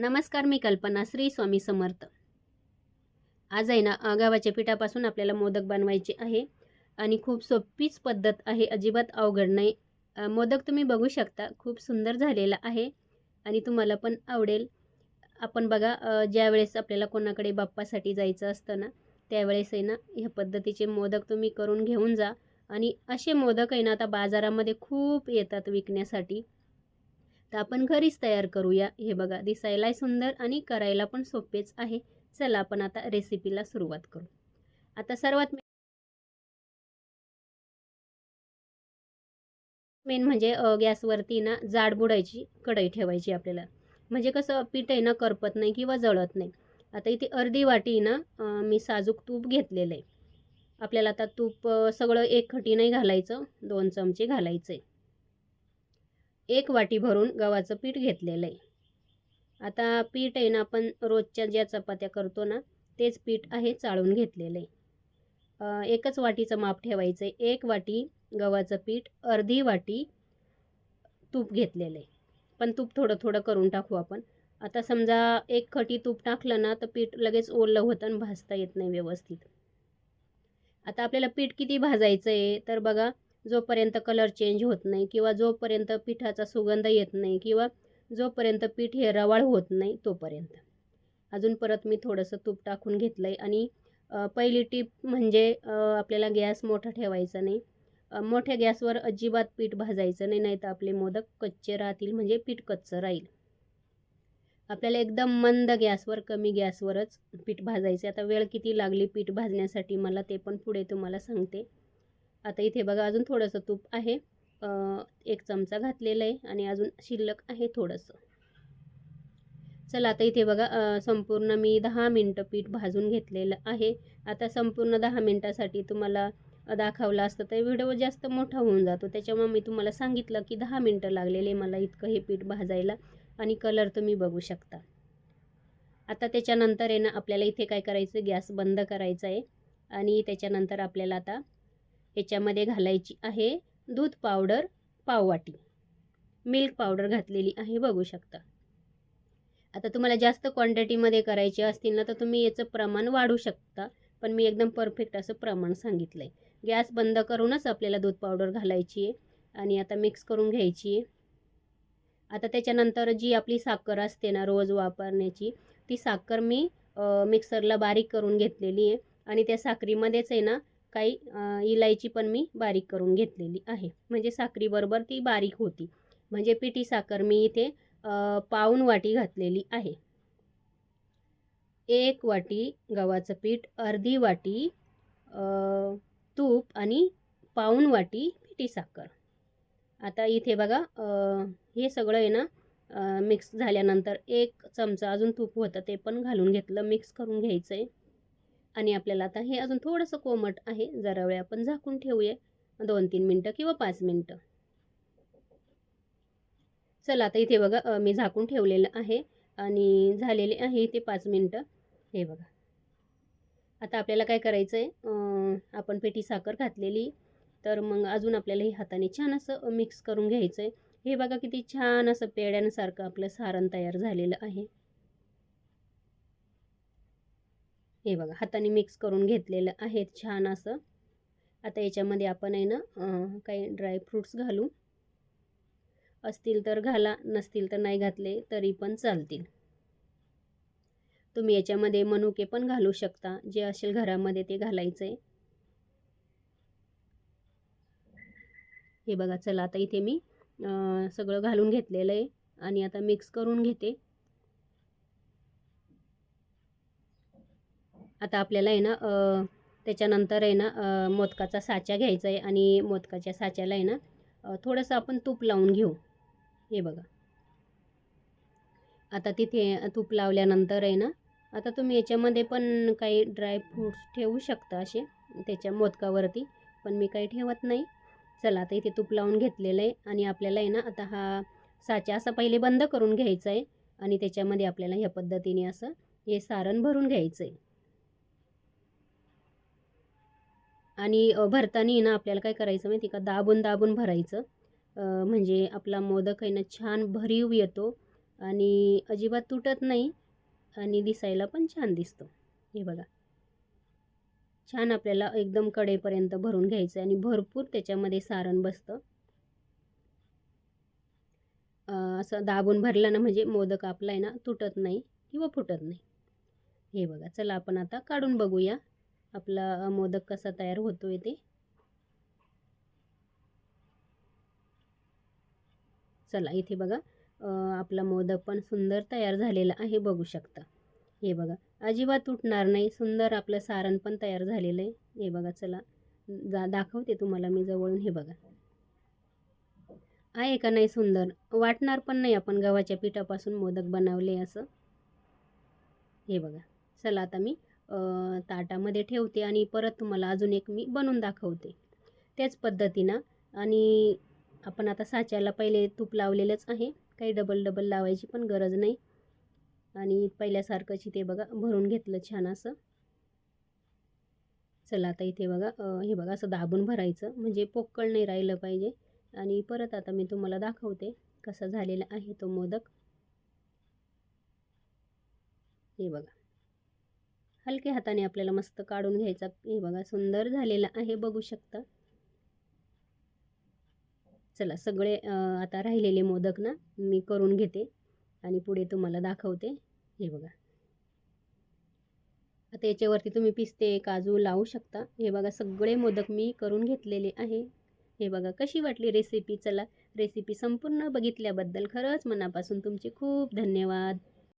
नमस्कार मी कल्पना श्री स्वामी समर्थ. आज आहे ना गावाच्या पिठापासून आपल्याला मोदक बनवायचे आहे आणि खूप सोपीच पद्धत आहे अजिबात अवघड नाही. मोदक तुम्ही बघू शकता खूप सुंदर झालेला आहे आणि तुम्हाला पण आवडेल. आपण बघा ज्यावेळेस आपल्याला कोणाकडे बाप्पासाठी जायचं असतं ना त्यावेळेस आहे ना ह्या पद्धतीचे मोदक तुम्ही करून घेऊन जा. आणि असे मोदक आहे ना आता बाजारामध्ये खूप येतात विकण्यासाठी. तर आपण घरीच तयार करूया. हे बघा दिसायलाही सुंदर आणि करायला पण सोपेच आहे. चला आपण आता रेसिपीला सुरुवात करू. आता सर्वात मेन म्हणजे गॅसवरती ना जाड बुडायची कढई ठेवायची आपल्याला. म्हणजे कसं पीठ आहे ना करपत नाही किंवा जळत नाही. आता इथे अर्धी वाटी ना मी साजूक तूप घेतलेलं आहे. आपल्याला आता तूप सगळं एक खटी नाही घालायचं दोन चमचे घालायचे. एक वाटी भरून गव्हाचं पीठ घेतलेलं आहे. आता पीठ आहे ना आपण रोजच्या ज्या चपात्या करतो ना तेच पीठ आहे चाळून घेतलेलं आहे. एकच वाटीचं माप ठेवायचं आहे. एक वाटी गव्हाचं पीठ अर्धी वाटी तूप घेतलेलं आहे. पण तूप थोडं थोडं करून टाकू आपण. आता समजा एक खटी तूप टाकलं ना तर पीठ लगेच ओलं होतं आणि भाजता येत नाही व्यवस्थित. आता आपल्याला पीठ किती भाजायचं आहे तर बघा जोपर्यंत कलर चेंज होत नाही किंवा जोपर्यंत पिठाचा सुगंध येत नाही किंवा जोपर्यंत पीठ हे रवाळ होत नाही तोपर्यंत. अजून परत मी थोडंसं तूप टाकून घेतलं आहे आणि पहिली टीप म्हणजे आपल्याला गॅस मोठा ठेवायचा नाही. मोठ्या गॅसवर अजिबात पीठ भाजायचं नाही नाही तर आपले मोदक कच्चे राहतील म्हणजे पीठ कच्चं राहील. आपल्याला एकदम मंद गॅसवर कमी गॅसवरच पीठ भाजायचे आता वेळ किती लागली पीठ भाजण्यासाठी मला ते पण पुढे तुम्हाला सांगते. आता इथे बघा अजून थोडंसं तूप आहे. एक चमचा घातलेला आहे आणि अजून शिल्लक आहे थोडंसं. चला आता इथे बघा संपूर्ण मी दहा मिनटं पीठ भाजून घेतलेलं आहे. आता संपूर्ण दहा मिनटासाठी तुम्हाला दाखवलं असतं तर व्हिडिओ जास्त मोठा होऊन जातो. त्याच्यामुळे मी तुम्हाला सांगितलं की दहा मिनटं लागलेले मला इतकं हे पीठ भाजायला आणि कलर तुम्ही बघू शकता. आता त्याच्यानंतर आहे ना आपल्याला इथे काय करायचं गॅस बंद करायचा आहे. आणि त्याच्यानंतर आपल्याला आता ह्याच्यामध्ये घालायची आहे दूध पावडर पाववाटी. मिल्क पावडर घातलेली आहे बघू शकता. आता तुम्हाला जास्त क्वांटिटीमध्ये करायचे असतील ना तर तुम्ही याचं प्रमाण वाढू शकता. पण मी एकदम परफेक्ट असं प्रमाण सांगितलं आहे गॅस बंद करूनच आपल्याला दूध पावडर घालायची आहे. आणि आता मिक्स करून घ्यायची आहे. आता त्याच्यानंतर जी आपली साखर असते ना रोज वापरण्याची ती साखर मी मिक्सरला बारीक करून घेतलेली आहे. आणि त्या साखरीमध्येच आहे ना काही इलायची पण मी बारीक करून घेतलेली आहे. म्हणजे साखरीबरोबर ती बारीक होती. म्हणजे पिठी साखर मी इथे पाऊन वाटी घातलेली आहे. एक वाटी गव्हाचं पीठ अर्धी वाटी तूप आणि पाऊन वाटी पिठी साखर. आता इथे बघा हे सगळं आहे ना मिक्स झाल्यानंतर एक चमचा अजून तूप होतं ते पण घालून घेतलं मिक्स करून घ्यायचं आहे आणि आपल्याला आता हे अजून थोडंसं कोमट आहे. जरा वेळ आपण झाकून ठेवूया. दोन तीन मिनटं किंवा पाच मिनटं. चला आता इथे बघा मी झाकून ठेवलेलं आहे आणि झालेले आहे इथे पाच मिनटं. हे बघा. आता आपल्याला काय करायचं आहे आपण पेटी साखर घातलेली. तर मग अजून आपल्याला हे हाताने छान असं मिक्स करून घ्यायचं आहे हे बघा किती छान असं पेड्यांसारखं आपलं सारण तयार झालेलं आहे. हे बघा हाताने मिक्स करून घेतलेलं आहे छान असं. आता याच्यामध्ये आपण आहे ना काही ड्रायफ्रूट्स घालू. असतील तर घाला नसतील तर नाही घातले तरी पण चालतील. तुम्ही याच्यामध्ये मनुके पण घालू शकता जे असेल घरामध्ये ते घालायचं आहे हे बघा चला आता इथे मी सगळं घालून घेतलेलं आहे आणि आता मिक्स करून घेते. आता आपल्याला आहे ना त्याच्यानंतर आहे ना मोदकाचा साचा घ्यायचा आहे आणि मोदकाच्या साच्याला आहे ना थोडंसं आपण तूप लावून घेऊ. हे बघा. आता तिथे तूप लावल्यानंतर आहे ना आता तुम्ही याच्यामध्ये पण काही ड्रायफ्रूट्स ठेवू शकता असे त्याच्या मोदकावरती पण मी काही ठेवत नाही. चला आता इथे तूप लावून घेतलेलं आहे आणि आपल्याला आहे ना आता हा साचा असा पहिले बंद करून घ्यायचा आहे आणि त्याच्यामध्ये आपल्याला ह्या पद्धतीने असं हे सारण भरून घ्यायचं आहे आणि भरताना ना आपल्याला काय करायचं माहिती का? दाबून दाबून भरायचं. म्हणजे आपला मोदक आहे ना छान भरीव येतो आणि अजिबात तुटत नाही आणि दिसायला पण छान दिसतो. हे बघा. छान आपल्याला एकदम कडेपर्यंत भरून घ्यायचं आहे आणि भरपूर त्याच्यामध्ये सारण बसतं. असं दाबून भरलं ना म्हणजे मोदक आपला आहे ना तुटत नाही किंवा फुटत नाही. हे बघा चला आपण आता काढून बघूया. आपला मोदक कसा तयार होतोय ते. चला इथे बघा. आपला मोदक पण सुंदर तयार झालेला आहे बघू शकता. हे बघा. अजिबात तुटणार नाही सुंदर आपलं सारण पण तयार झालेलं आहे. हे बघा चला. जा दाखवते तुम्हाला मी जवळून हे बघा. आहे का नाही सुंदर? वाटणार पण नाही आपण गव्हाच्या पिठापासून मोदक बनवले असं. हे बघा. चला आता मी ताटामध्ये ठेवते आणि परत तुम्हाला अजून एक मी बनवून दाखवते. त्याच पद्धतीनं आणि आपण आता साच्याला पहिले तूप लावलेलंच आहे. काही डबल डबल लावायची पण गरज नाही. आणि पहिल्यासारखंच ते बघा भरून घेतलं छान असं. चला आता इथे बघा हे बघा असं दाबून भरायचं. म्हणजे पोकळ नाही राहिलं पाहिजे. आणि परत आता मी तुम्हाला दाखवते कसा झालेला आहे तो मोदक. हे बघा. हलक्या हाताने आपल्याला मस्त काढून घ्यायचा. हे बघा सुंदर झालेला आहे. बघू शकता. चला सगळे आता राहिलेले मोदक ना मी करून घेते आणि पुढे तुम्हाला दाखवते. हे बघा. आता याच्यावरती तुम्ही पिस्ते काजू लावू शकता. हे बघा सगळे मोदक मी करून घेतलेले आहे. हे बघा कशी वाटली रेसिपी चला रेसिपी संपूर्ण बघितल्याबद्दल खरंच मनापासून तुमचे खूप धन्यवाद.